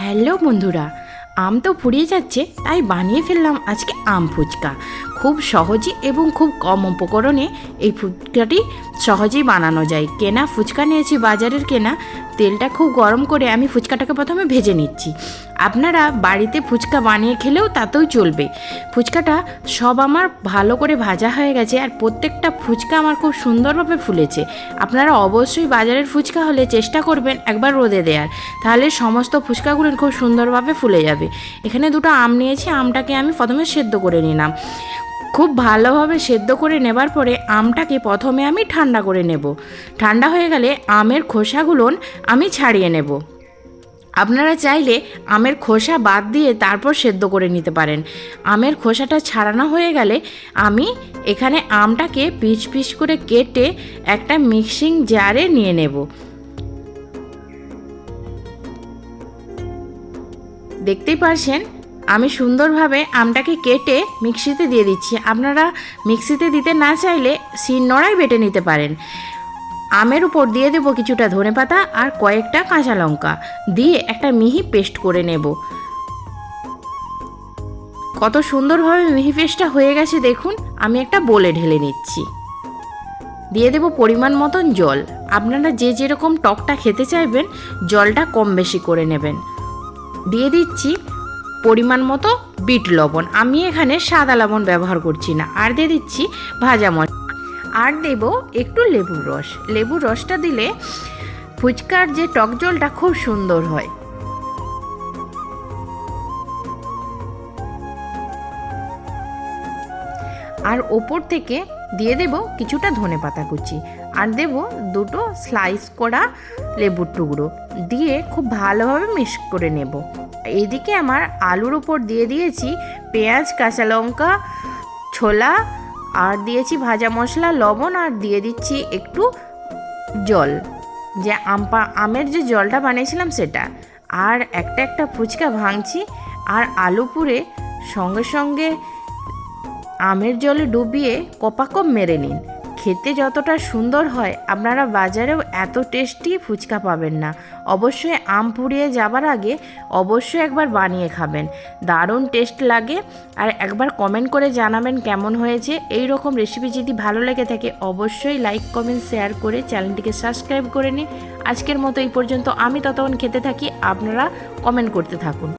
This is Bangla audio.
হ্যালো বন্ধুরা, আম তো ফুরিয়ে যাচ্ছে, তাই বানিয়ে ফেললাম আজকে আম ফুচকা। খুব সহজে এবং খুব কম উপকরণে এই ফুচকাটি সহজেই বানানো যায়। কেনা ফুচকা নিয়েছি বাজারের কেনা তেলটা খুব গরম করে আমি ফুচকাটাকে প্রথমে ভেজে নিচ্ছি। আপনারা বাড়িতে ফুচকা বানিয়ে খেলেও তাতেও চলবে। ফুচকাটা সব আমার ভালো করে ভাজা হয়ে গেছে আর প্রত্যেকটা ফুচকা আমার খুব সুন্দরভাবে ফুলেছে। আপনারা অবশ্যই বাজারের ফুচকা হলে চেষ্টা করবেন একবার রোদে দেওয়ার তাহলে সমস্ত ফুচকাগুলো খুব সুন্দরভাবে ফুলে যাবে। এখানে দুটো আম নিয়েছি, আমটাকে আমি প্রথমে সেদ্ধ করে নিলাম। খুব ভালোভাবে সেদ্ধ করে নেবার পরে আমটাকে প্রথমে আমি ঠান্ডা করে নেব। ঠান্ডা হয়ে গেলে আমের খোসাগুলো আমি ছাড়িয়ে নেব। আপনারা চাইলে আমের খোসা বাদ দিয়ে তারপর সেদ্ধ করে নিতে পারেন। আমের খোসাটা ছাড়ানো হয়ে গেলে আমি এখানে আমটাকে পিচ পিচ করে কেটে একটা মিক্সিং জারে নিয়ে নেব। দেখতেই পারছেন? আমি সুন্দরভাবে আমটাকে কেটে মিক্সিতে দিয়ে দিচ্ছি। আপনারা মিক্সিতে দিতে না চাইলে শিলনোড়াই বেটে নিতে পারেন। আমের উপর দিয়ে দেবো কিছুটা ধনেপাতা আর কয়েকটা কাঁচা লঙ্কা। দিয়ে একটা মিহি পেস্ট করে নেব। কত সুন্দরভাবে মিহি পেস্টটা হয়ে গেছে দেখুন, আমি একটা বলে ঢেলে নিচ্ছি। দিয়ে দেব পরিমাণ মতন জল। আপনারা যে যেরকম টকটা খেতে চাইবেন, জলটা কম বেশি করে নেবেন। দিয়ে দিচ্ছি পরিমাণ মতো বিট লবণ। আমি এখানে সাদা লবণ ব্যবহার করছি না। আর দিয়ে দিচ্ছি ভাজা মশলা আর দেব একটু লেবুর রস। লেবুর রসটা দিলে ফুচকার যে টক জলটা খুব সুন্দর হয়। আর ওপর থেকে দিয়ে দেব কিছুটা ধনে পাতা কুচি আর দেব দুটো স্লাইস করা লেবুর টুকরো দিয়ে খুব ভালোভাবে মিক্স করে নেব। এদিকে আমার আলুর ওপর দিয়ে দিয়েছি পেঁয়াজ, কাঁচা লঙ্কা, ছোলা আর দিয়েছি ভাজা মশলা, লবণ আর দিয়ে দিচ্ছি একটু জল। যে আমপা, আমের যে জলটা বানিয়েছিলাম সেটা। আর একটা একটা ফুচকা ভাঙছি আর আলু পুরে সঙ্গে সঙ্গে আমের জলে ডুবিয়ে কপাকপ মেরে নিন। খেতে যতটা সুন্দর হয়, আপনারা বাজারেও এত টেস্টি ফুচকা পাবেন না। অবশ্যই আম পুড়িয়ে যাবার আগে অবশ্যই একবার বানিয়ে খাবেন। দারুণ টেস্ট লাগে আর একবার কমেন্ট করে জানাবেন কেমন হয়েছে। এই রকম রেসিপি যদি ভালো লেগে থাকে, অবশ্যই লাইক কমেন্ট শেয়ার করে চ্যানেলটিকে সাবস্ক্রাইব করে নিন। আজকের মতো এই পর্যন্ত, আমি ততক্ষণ খেতে থাকি, আপনারা কমেন্ট করতে থাকুন।